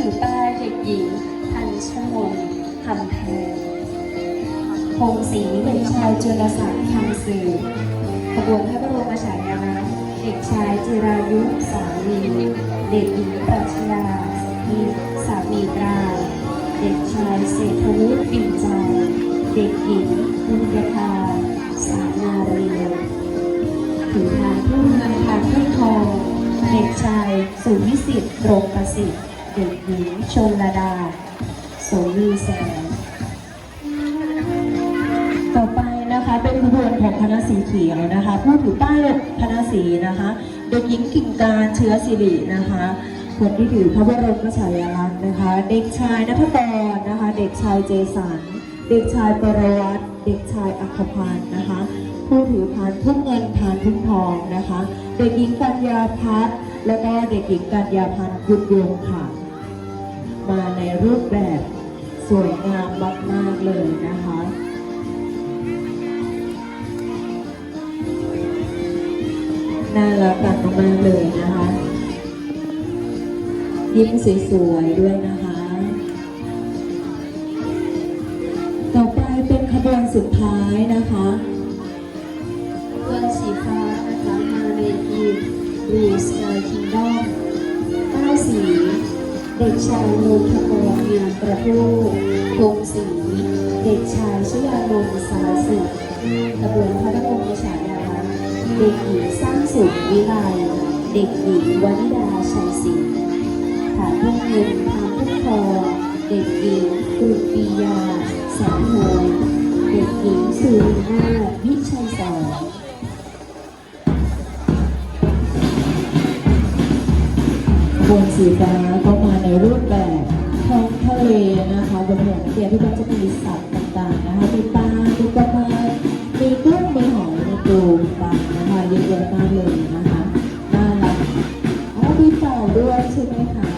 ถือป้าเด็กหญิงพันชมนคำแพงพงศรีเด็กชายจุลศักดิ์คำสื่อขบวนพระบรมฉายาลักษณ์เด็กชายจิรายุสาลีเด็กหญิงปรัชญามีสามีตราเด็กชายเศรษฐวุฒิปิ่นใจ เด็กหญิงบุญญาภาสานารีถือพานผู้เงินพานผู้ทองเด็กชายสุวิสิทธิ์รงประสิทธิ์ เด็กหญิงชนลดาโสวีแสง ต่อไปนะคะเป็นขบวนของคณะสีเขียวนะคะ ผู้ถือป้ายคณะสีนะคะ เด็กหญิงกิ่งการเชื้อสิรินะคะคนที่ถือพระบรมฉายาลักษณ์นะคะ เด็กชายนัทกรนะคะ เด็กชายเจสัน เด็กชายปรวัตเด็กชายอัคพันธ์นะคะ ผู้ถือพานทุ่งเงินพานทุ่งทองนะคะ เด็กหญิงกัญญาพัฒน์และก็เด็กหญิงกัญญาพันธ์ยุดยงค่ะ มาในรูปแบบสวยงามมากๆเลยนะคะน่ารักกันมากๆเลยนะคะยิ้มสวยๆด้วยนะคะ ต่อไปเป็นขบวนสุดท้ายนะคะขบวนสีฟ้านะคะมาในทีมรีสกายคิงดอมเก้าสี เด็กชายโลภกรเมียนประพูพงศรีเด็กชายชยานนท์สารสิทธิ์ขบวนพระบรมฉายาเด็กหญิงสร้างสุขวิไลเด็กหญิงวนิดาชัยศรีฐานพุ่งเงินทางพุ่งทอเด็กหญิงกรุปียาสนโหยเด็กหญิงสุรินาวิชัยสอนบนสีฟ้าก็ อยมีปูต่างนะคะเยอะแยะมากเลยนะคะน่ารักอ๋อมีเต่อด้วยใช่ไหมคะ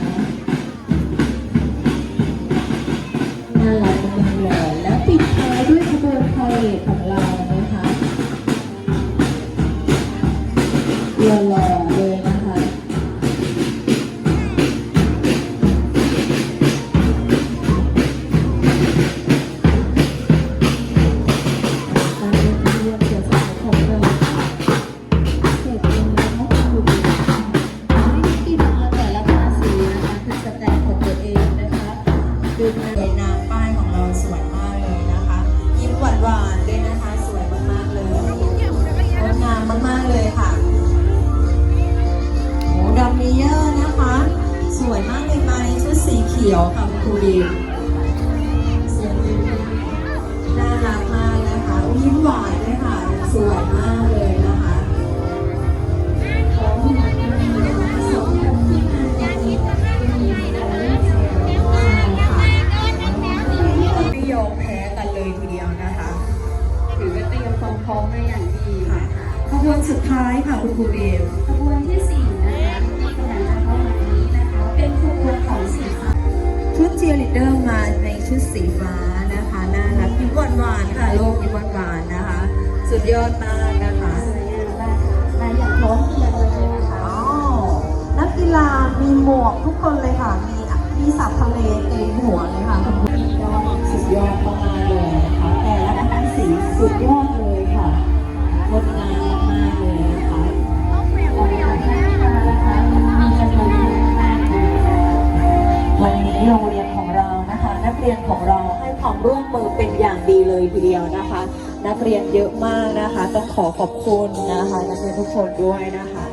น่ารักมากๆเลยแล้วปิดท้ายด้วยขบวนพาเหรดของเรานะคะเรือหล่ ค่ะคุณครูดีสวยมากน่ารักมากนะคะอุ๊ยยิ้มหวานเลยค่ะ สวยมากเลยนะคะขอบคุณมากเลยนะคะสองคนที่มาจากนี้ไม่ยอมแพ้กันเลยทีเดียวนะคะถือว่าเตรียมความพร้อมมาอย่างดีนะคะขบวนสุดท้ายค่ะคุณครูเอมขบวนที่สี่ ชุดสีฟ้านะคะน่ารักยิ้มหวานหวานๆค่ะโลกยิ้มหวานหวานๆนะคะ สุดยอดมากนะคะสวยงามมากมาอย่างพร้อมเพรียงเลยนะคะอ๋อนักกีฬามีหมวกทุกคนเลยค่ะ มีมีสัตว์ทะเลเต็มหัวเลยค่ะคุณครูสุดยอดมากๆเลยนะคะแต่ละคณะสีสุดยอดเลยค่ะงดงามมากๆเลยนะคะวันนี้โรงเรียนของเรานะคะนัก เรียนของเราให้ความร่วมมือเป็นอย่างดีเลยทีเดียวนะคะ นักเรียนเยอะมากนะคะ ต้องขอขอบคุณนะคะ นักเรียนทุกคนด้วยนะคะ